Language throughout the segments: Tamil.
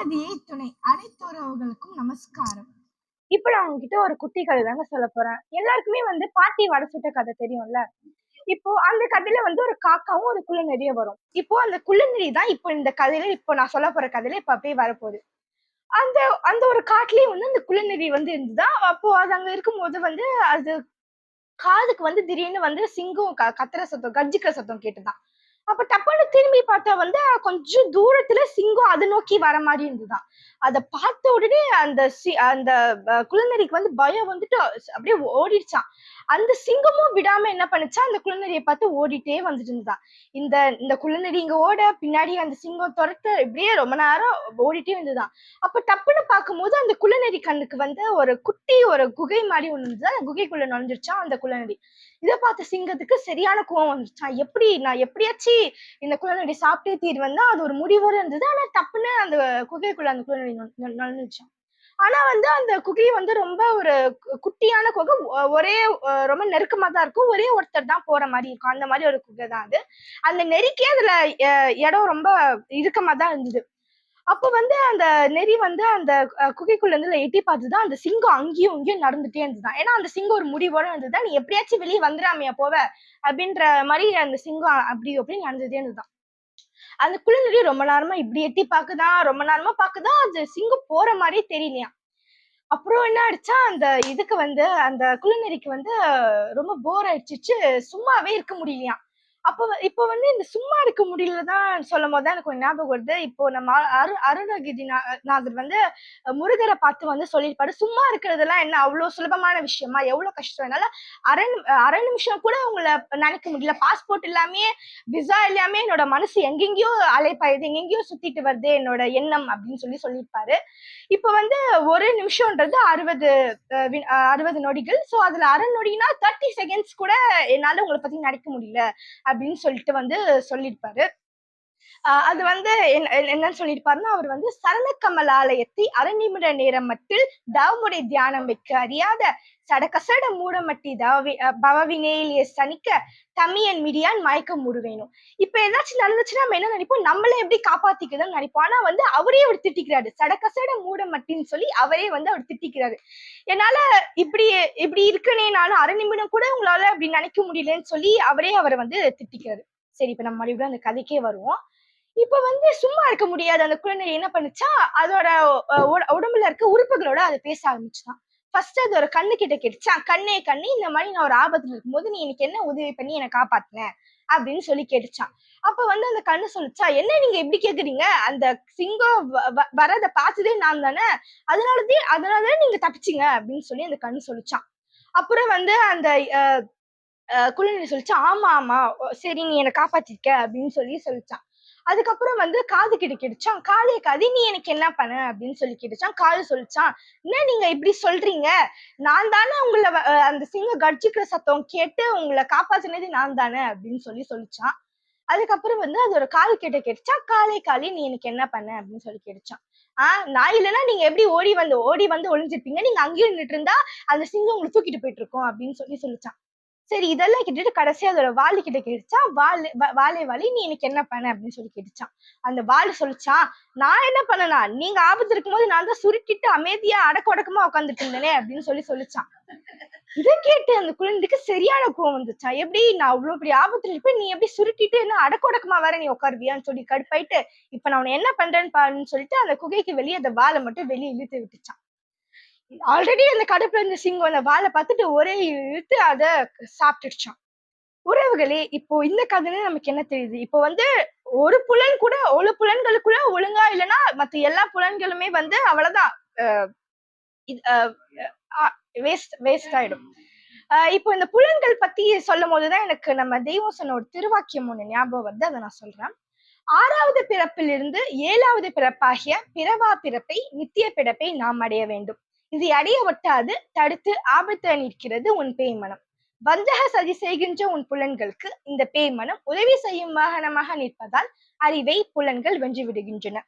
ஆதியே துணை. அனைத்து உறவுகளுக்கும் நமஸ்காரம். இப்ப நான் உங்ககிட்ட ஒரு குட்டி கதை தாங்க சொல்ல போறேன். எல்லாருக்குமே வந்து பாட்டி வடை சுட்ட கதை தெரியும்ல? இப்போ அந்த கதையில வந்து ஒரு காக்காவும் ஒரு குள்ளநெறிய வரும். இப்போ அந்த குள்ளநெறி தான் இப்போ இந்த கதையில இப்போ நான் சொல்ல போற கதையில இப்ப அப்படியே வரப்போகுது. அந்த அந்த ஒரு காட்டுலயே வந்து அந்த குள்ளநெறி வந்து இருந்துதான் அப்போ அது அங்க இருக்கும்போது வந்து அது காதுக்கு வந்து திடீர்னு வந்து சிங்கம் க- கத்துற சத்தம் கர்ஜிக்கிற சத்தம் கேட்டுதான் அப்ப டப்புன்னு திரும்பி பார்த்தா வந்து கொஞ்சம் தூரத்துல சிங்கம் அதை நோக்கி வர மாதிரி இருந்துதான் அதை பார்த்த உடனே அந்த சி அந்த குழந்தைக்கு வந்து பயம் வந்துட்டு அப்படியே ஓடிடுச்சான் அந்த சிங்கமும் விடாம என்ன பண்ணுச்சா அந்த குழந்தைய பார்த்து ஓடிட்டே வந்துட்டு இருந்தான் இந்த இந்த குள்ளநரி இங்க ஓட பின்னாடி அந்த சிங்கம் துரத்த இப்படியே ரொம்ப நேரம் ஓடிட்டே இருந்துதான் அப்ப டப்புன்னு பார்க்கும்போது அந்த குள்ளநரி கண்ணுக்கு வந்து ஒரு குட்டி ஒரு குகை மாதிரி ஒன்று இருந்தது. அந்த குகைக்குள்ள நுழைஞ்சிருச்சான் அந்த குள்ளநரி இதை பார்த்த சிங்கத்துக்கு சரியான கோவம் வந்துச்சான் எப்படி நான் எப்படியாச்சு இந்த குழந்தை சாப்பிட்டே தீர்வந்தா அது ஒரு முடிவோட இருந்தது. ஆனா தப்புன்னு அந்த குகைக்குள்ள அந்த குழந்தை நுழைஞ்சான் ஆனா வந்து அந்த குகை வந்து ரொம்ப ஒரு கு- குட்டியான குகை. ஒ- ஒரே ரொம்ப நெருக்கமா தான் இருக்கும். ஒரே ஒருத்தர் தான் போற மாதிரி இருக்கும். அந்த மாதிரி ஒரு குகை தான் அது. அந்த நெறிக்கே அதுல இடம் ரொம்ப இறுக்கமா தான் இருந்தது. அப்ப வந்து அந்த நெறி வந்து அந்த குகைக்குள்ள இருந்து எட்டி பார்த்துதான் அந்த சிங்கம் அங்கேயும் இங்கேயும் நடந்துட்டே இருந்ததுதான். ஏன்னா அந்த சிங்கம் ஒரு முடிவோட இருந்ததுதான் நீ எப்படியாச்சும் வெளியே வந்துடாமையா போவ அப்படின்ற மாதிரி அந்த சிங்கம் அப்படி அப்படின்னு நடந்துட்டே இருந்ததுதான். அந்த குள்ளநெறி ரொம்ப நேரமா இப்படி எட்டி பாக்குதான் ரொம்ப நேரமா பாக்குதான் அது சிங்கம் போற மாதிரியே தெரியலையா? அப்புறம் என்ன ஆயிடுச்சா? அந்த இதுக்கு வந்து அந்த குள்ளநெறிக்கு வந்து ரொம்ப போர் ஆயிடுச்சு சும்மாவே இருக்க முடியலையாம் அப்போ இப்போ வந்து இந்த சும்மா இருக்க முடியலதான் சொல்லும் போது தான் எனக்கு ஒரு ஞாபகம் வருது. இப்போ நம்ம அரு- அருணகிரி நாதர் வந்து முருகரை பார்த்து வந்து சொல்லியிருப்பாரு. சும்மா இருக்கிறதெல்லாம் என்ன அவ்வளவு சுலபமான விஷயமா? எவ்வளவு கஷ்டம்? என்னால அரை அரை நிமிஷம் கூட உங்களை நினைக்க முடியல. பாஸ்போர்ட் இல்லாமே விசா இல்லாமே என்னோட மனசு எங்கெங்கேயோ அலைப்பாயுது. எங்கெங்கேயோ சுத்திட்டு வருது என்னோட எண்ணம் அப்படின்னு சொல்லி சொல்லியிருப்பாரு. இப்ப வந்து ஒரு நிமிஷம்ன்றது அறுபது அஹ், அறுபது நொடிகள். சோ அதுல அரை நொடினா தேர்ட்டி செகண்ட்ஸ் கூட என்னால உங்களை பத்தி நினைக்க முடியல. அப்படின்னு சொல்லிட்டு வந்து சொல்லியிருப்பாரு. அது வந்து என்னன்னு சொல்லியிருப்பாருன்னா அவர் வந்து சரணக்கமலாலயத்தை அரை நிமிட நேரம் மட்டில் தவமுறை தியானம் வைக்க அறியாத சடகசட மூடமட்டி தவவி அஹ் பவவினேலிய சனிக்க தமியன் மிடியான் மயக்கம் முடுவேணும் இப்ப ஏதாச்சும் நடந்துச்சுன்னா நம்ம என்ன நினைப்போம்? நம்மளே எப்படி காப்பாத்திக்கிறதுன்னு நினைப்போம். ஆனா வந்து அவரே அவர் திட்டிக்கிறாரு. சடகசட மூடமட்டின்னு சொல்லி அவரே வந்து அவர் திட்டிக்கிறாரு. என்னால இப்படி இப்படி இருக்கனேனாலும் அரை நிமிடம் கூட உங்களால அப்படி நினைக்க முடியலன்னு சொல்லி அவரே அவரை வந்து திட்டிக்கிறாரு. சரி இப்ப நம்ம மறுபடியும் அந்த கதைக்கே வருவோம். இப்ப வந்து சும்மா இருக்க முடியாது. அந்த குழந்தை என்ன பண்ணுச்சா அதோட உட- உடம்புல இருக்க உறுப்புகளோட அது பேச ஆரம்பிச்சுதான். ஃபர்ஸ்ட் அது ஒரு கண்ணு கிட்ட கேட்டுச்சான் கண்ணே கண்ணு இந்த மாதிரி நான் ஒரு ஆபத்துல இருக்கும்போது நீ எனக்கு என்ன உதவி பண்ணி என்னை காப்பாத்தின? அப்படின்னு சொல்லி கேட்டுச்சான் அப்ப வந்து அந்த கண்ணு சொல்லிச்சா என்ன நீங்க எப்படி கேக்குறீங்க? அந்த சிங்கம் வ- வ- வரத பார்த்ததே நான் தானே? அதனாலதே அதனாலதான் நீங்க தப்பிச்சிங்க? அப்படின்னு சொல்லி அந்த கண்ணு சொல்லிச்சான் அப்புறம் வந்து அந்த அஹ், குழந்தை சொல்லிச்சான் ஆமா ஆமா ஓ, சரி நீ என்னை காப்பாத்திருக்க அப்படின்னு சொல்லி சொல்லிச்சான். அதுக்கப்புறம் வந்து காது கிட்ட கிடைச்சான். காலையை காதி நீ எனக்கு என்ன பண்ண? அப்படின்னு சொல்லி கேட்டுச்சான். காது சொல்லிச்சான். என்ன நீங்க இப்படி சொல்றீங்க? நான் தானே உங்களை அந்த சிங்க கர்ஜிக்கிற சத்தம் கேட்டு உங்களை காப்பாத்தினது நான் தானே அப்படின்னு சொல்லி சொல்லிச்சான். அதுக்கப்புறம் வந்து அது ஒரு காது கிட்ட கிடைச்சா காலை காலி நீ எனக்கு என்ன பண்ண? அப்படின்னு சொல்லி கிடைச்சான் ஆஹ் நான் இல்லைன்னா நீங்க எப்படி ஓடி வந்து ஓடி வந்து ஒளிஞ்சிருப்பீங்க? நீங்க அங்கேயும் நின்னுட்டு இருந்தா அந்த சிங்கம் உங்களை தூக்கிட்டு போயிட்டு இருக்கோம் அப்படின்னு சொல்லி சொல்லிச்சான். சரி இதெல்லாம் கேட்டுட்டு கடைசியா அதோட வாலு கிட்ட கேட்டுச்சா? வாலு வ- வாலே வாலி நீ எனக்கு என்ன பண்ண? அப்படின்னு சொல்லி கேட்டுச்சான் அந்த வாலு சொல்லிச்சா நான் என்ன பண்ணனா நீங்க ஆபத்து இருக்கும்போது நான் தான் சுருட்டிட்டு அமைதியா அடக்க உடக்கமா உட்காந்துட்டு இருந்தேனே அப்படின்னு சொல்லி சொல்லிச்சான் இதை கேட்டு அந்த குழந்தைக்கு சரியான கோவம் வந்துச்சா? எப்படி நான் அவ்வளவு பெரிய ஆபத்துல இருப்பேன்? நீ எப்படி சுருட்டிட்டு என்ன அடக்க உடக்கமா வேற நீ உட்காருவியான்னு சொல்லி கடுப்பாயிட்டு இப்ப நான் உன்னை என்ன பண்றேன்னு பாருன்னு சொல்லிட்டு அந்த குகைக்கு வெளியே அந்த வாலை மட்டும் வெளியே இழுத்து விட்டுச்சான் ஆல்ரெடி அந்த கடுப்புல இருந்த சிங்கம் அந்த வாழை பார்த்துட்டு ஒரே இழுத்து அதை சாப்பிட்டுடுச்சான். உறவுகளே இப்போ இந்த கதையில நமக்கு என்ன தெரியுது? இப்போ வந்து ஒரு புலன் கூட ஒரு புலன்களுக்குள்ள ஒழுங்கா இல்லைன்னா மத்த எல்லா புலன்களுமே வந்து அவ்வளவுதான். வேஸ்ட் வேஸ்ட் ஆயிடும். ஆஹ் இப்போ இந்த புலன்கள் பத்தி சொல்லும் போதுதான் எனக்கு நம்ம தெய்வம் சொன்ன ஒரு திருவாக்கியம் ஒண்ணு ஞாபகம் வருது. அதை நான் சொல்றேன். ஆறாவது பிறப்பிலிருந்து ஏழாவது பிறப்பாகிய பிறவா பிறப்பை நித்திய பிறப்பை நாம் அடைய வேண்டும். இது அடைய ஒட்டாது தடுத்து ஆபத்து நிற்கிறது உன் பேய்மனம். வந்தக சதி செய்கின்ற உன் புலன்களுக்கு இந்த பேய்மனம் உதவி செய்யும் வாகனமாக நிற்பதால் அறிவை புலன்கள் வென்று விடுகின்றன.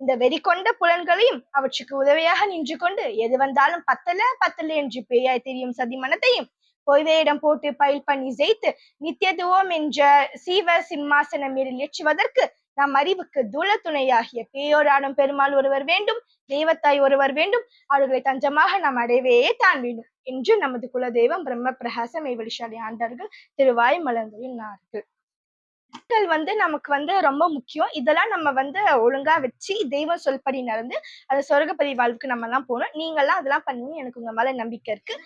இந்த வெறி கொண்ட புலன்களையும் அவற்றுக்கு உதவியாக நின்று கொண்டு எது வந்தாலும் பத்தல பத்தல என்று பேயாய் தெரியும் சதி மனத்தையும் பொய்வேடம் போட்டு பயில் பண்ணி ஜெயித்து நித்தியத்துவம் என்ற சீவ சிம்மாசனம் மீறில் ஏற்றுவதற்கு நம் அறிவுக்கு தூள துணையாகிய பேயோராடும் பெருமாள் ஒருவர் வேண்டும் தெய்வத்தாய் ஒருவர் வேண்டும். அவர்களை தஞ்சமாக நாம் அடையவே தான் வேண்டும் என்று நமது குலதெய்வம் பிரம்ம பிரகாசம் மெய்வழிசாலி ஆண்டார்கள் திருவாய் மலர்ந்தொழினார்கள் மக்கள் வந்து நமக்கு வந்து ரொம்ப முக்கியம். இதெல்லாம் நம்ம வந்து ஒழுங்கா வச்சு தெய்வம் சொல்படி நடந்து அந்த சொர்க்கப்பதி வாழ்வுக்கு நம்ம எல்லாம் போகணும். நீங்கெல்லாம் அதெல்லாம் பண்ணுவீங்க எனக்கு உங்க மேல நம்பிக்கை இருக்கு.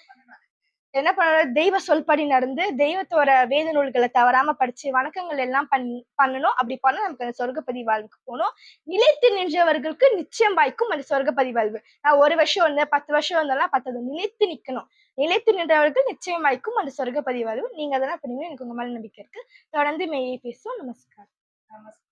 என்ன பண்ணணும் தெய்வ சொல்படி நடந்து தெய்வத்தோட வேத நூல்களை தவறாம படிச்சு வணக்கங்கள் எல்லாம் பண் பண்ணணும். அப்படி பண்ணா நமக்கு அந்த சொர்க்கப்பதி வாழ்வுக்கு போகணும். நிலைத்து நின்றவர்களுக்கு நிச்சயம் வாய்க்கும் அந்த சொர்க்கப்பதி வாழ்வு. நான் ஒரு வருஷம் வந்து பத்து வருஷம் வந்தாலும் பத்தது. நிலைத்து நிக்கணும். நிலைத்து நின்றவர்கள் நிச்சயம் வாய்க்கும் அந்த சொர்க்கப்பதி வாழ்வு. நீங்க அதெல்லாம் பண்ணுவீங்க எனக்கு உங்க மேல நம்பிக்கை இருக்கு. தொடர்ந்து மெய்யை பேசுவோம். நமஸ்காரம். நமஸ்காரம்